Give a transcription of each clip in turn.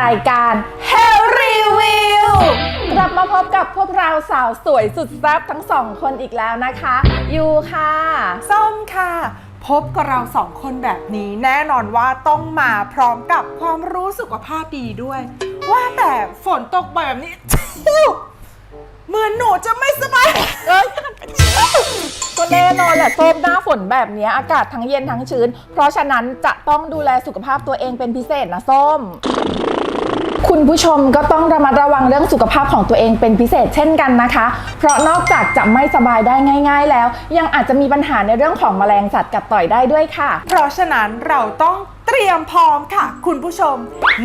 รายการ h e l Review กลับมาพบกับพวกเราสาวสวยสุดแซ่บทั้งสองคนอีกแล้วนะคะ ยูค่ะ ส้มค่ะ พบกับเราสองคนแบบนี้แน่นอนว่าต้องมาพร้อมกับความรู้สุขภาพดีด้วย ว่าแต่ฝนตกแบบนี้ เหมือนหนูจะไม่สบายเอ้ยก็แน่นอนแหละส้มหน้าฝนแบบนี้อากาศทั้งเย็นทั้งชื้น เพราะฉะนั้นจะต้องดูแลสุขภาพตัวเองเป็นพิเศษนะส้ม คุณผู้ชมก็ต้องระมัดระวังเรื่องสุขภาพของตัวเองเป็นพิเศษเช่นกันนะคะ เพราะนอกจากจะไม่สบายได้ง่าย ๆ แล้ว ยังอาจจะมีปัญหาในเรื่องของแมลงสัตว์กัดต่อยได้ด้วยค่ะ เพราะฉะนั้นเราต้องเตรียมพร้อมค่ะ คุณผู้ชม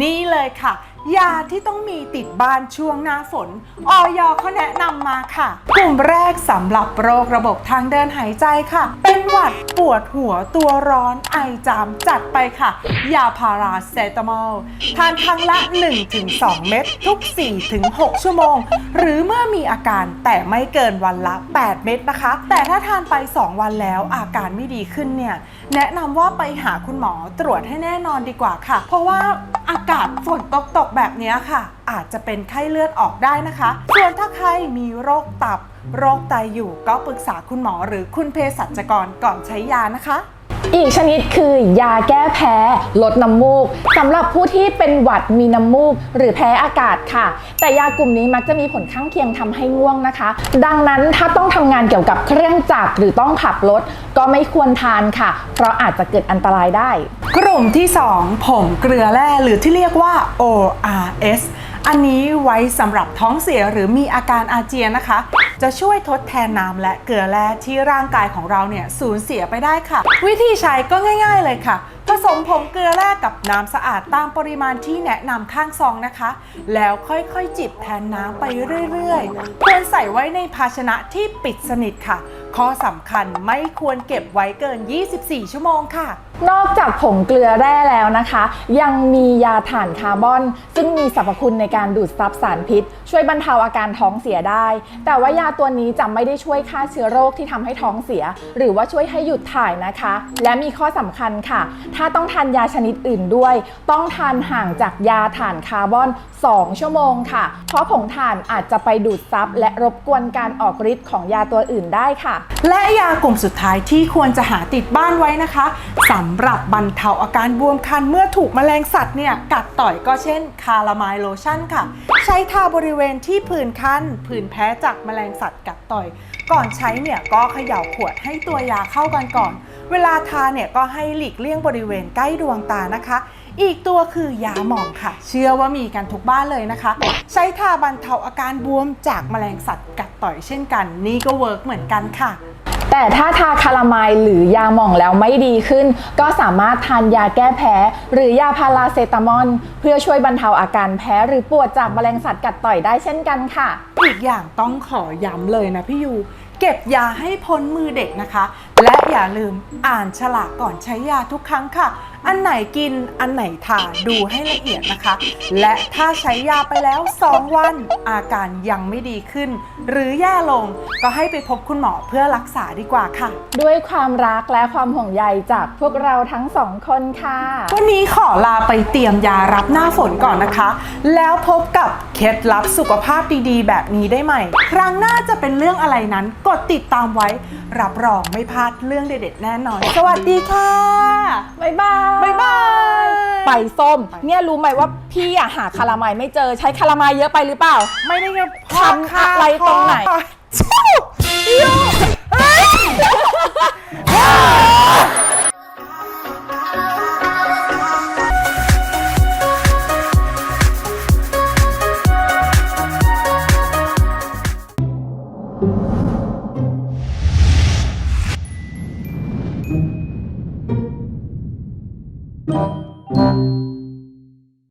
นี่เลยค่ะ ยาที่ต้องมีติดบ้านช่วงหน้าฝน ออยเขาแนะนำมาค่ะ กลุ่มแรกสำหรับโรคระบบทางเดินหายใจค่ะ เป็นหวัดปวดหัวตัวร้อนไอจามจัดไปค่ะ ยาพาราเซตามอล ทานครั้งละ 1-2 เม็ดทุก 4-6 ชั่วโมง หรือเมื่อมีอาการแต่ไม่เกินวันละ 8 เม็ดนะคะ แต่ถ้าทานไป 2 วันแล้วอาการไม่ดีขึ้นเนี่ย แนะนำว่าไปหาคุณหมอตรวจให้แน่นอนดีกว่าค่ะ เพราะว่าอากาศฝนตกตกแบบนี้ค่ะ อาจจะเป็นไข้เลือดออกได้นะคะ ส่วนถ้าใครมีโรคตับ โรคไตอยู่ก็ปรึกษาคุณหมอหรือคุณเภสัชกรก่อนใช้ยานะคะอีกชนิดคือยาแก้แพ้ ลดน้ำมูกสำหรับผู้ที่เป็นหวัดมีน้ำมูก หรือแพ้อากาศค่ะ แต่ยากลุ่มนี้มักจะมีผลข้างเคียงทำให้ง่วงนะคะ ดังนั้นถ้าต้องทำงานเกี่ยวกับเครื่องจักรหรือต้องขับรถ ก็ไม่ควรทานค่ะ เพราะอาจจะเกิดอันตรายได้ กลุ่มที่ 2 ผงเกลือแร่หรือที่เรียกว่า ORS อันนี้ไว้สำหรับท้องเสียหรือมีอาการอาเจียนนะคะ จะช่วยทดแทนน้ำและเกลือแร่ที่ร่างกายของเราเนี่ยสูญเสียไปได้ค่ะ วิธีใช้ก็ง่าย ๆ เลยค่ะ ผสมผงเกลือแร่กับน้ำสะอาดตามปริมาณที่แนะนำข้างซองนะคะ แล้วค่อยๆจิบแทนน้ำไปเรื่อยๆควรใส่ไว้ในภาชนะที่ปิดสนิทค่ะ ข้อสำคัญไม่ควรเก็บไว้เกิน 24 ชั่วโมงค่ะ นอกจากผงเกลือแร่แล้วนะคะ ยังมียาถ่านคาร์บอน ซึ่งมีสรรพคุณในการดูดซับสารพิษ ช่วยบรรเทาอาการท้องเสียได้ แต่ว่ายาตัวนี้จะไม่ได้ช่วยฆ่าเชื้อโรคที่ทำให้ท้องเสีย หรือว่าช่วยให้หยุดถ่ายนะคะ และมีข้อสำคัญค่ะ ถ้าต้องทานยาชนิดอื่นด้วย ต้องทานห่างจากยาถ่านคาร์บอน 2 ชั่วโมงค่ะ เพราะผงถ่านอาจจะไปดูดซับและรบกวนการออกฤทธิ์ของยาตัวอื่นได้ค่ะและยากลุ่มสุดท้ายที่ควรจะหาติดบ้านไว้นะคะสำหรับบรรเทาอาการบวมคันเมื่อถูกแมลงสัตว์เนี่ยกัดต่อยก็เช่น คาราไมล์โลชั่นค่ะ ใช้ทาบริเวณที่ผื่นคันผื่นแพ้จากแมลงสัตว์กัดต่อย ก่อนใช้เนี่ยก็เขย่าขวดให้ตัวยาเข้ากันก่อน เวลาทาเนี่ยก็ให้หลีกเลี่ยงบริเวณใกล้ดวงตานะคะ อีกตัวคือยาหมองค่ะ เชื่อว่ามีกันทุกบ้านเลยนะคะ ใช้ทาบรรเทาอาการบวมจากแมลงสัตว์กัด ต่อยเช่นกัน นี่ก็เวิร์กเหมือนกันค่ะ แต่ถ้าทาคาราไมล์หรือยาหม่องแล้วไม่ดีขึ้น ก็สามารถทานยาแก้แพ้ หรือยาพาราเซตามอลเพื่อช่วยบรรเทาอาการแพ้หรือปวดจากแมลงสัตว์กัดต่อยได้เช่นกันค่ะ อีกอย่างต้องขอย้ำเลยนะพี่ยู เก็บยาให้พ้นมือเด็กนะคะ และอย่าลืมอ่านฉลากก่อนใช้ยาทุกครั้งค่ะ อันไหนกินอันไหนทาดูให้ละเอียดนะคะ และถ้าใช้ยาไปแล้ว 2 วัน อาการยังไม่ดีขึ้น หรือแย่ลงก็ให้ไปพบคุณหมอเพื่อรักษาดีกว่าค่ะ ด้วยความรักและความห่วงใยจากพวกเราทั้งสองคนค่ะ วันนี้ขอลาไปเตรียมยารับหน้าฝนก่อนนะคะ แล้วพบกับเคล็ดลับสุขภาพดีๆ แบบนี้ได้ใหม่ ครั้งหน้าจะเป็นเรื่องอะไรนั้นกดติดตามไว้ รับรองไม่พลาดเรื่องเด็ดๆแน่นอน สวัสดีค่ะ บ๊ายบายบ๊ายบาย ไปส้ม เนี่ยรู้ไหมว่าพี่อะหาคารามไม่เจอใช้คารามเยอะไปหรือเปล่า ไม่ได้เงินอทค่ะอะไรตรงไหนชู้ย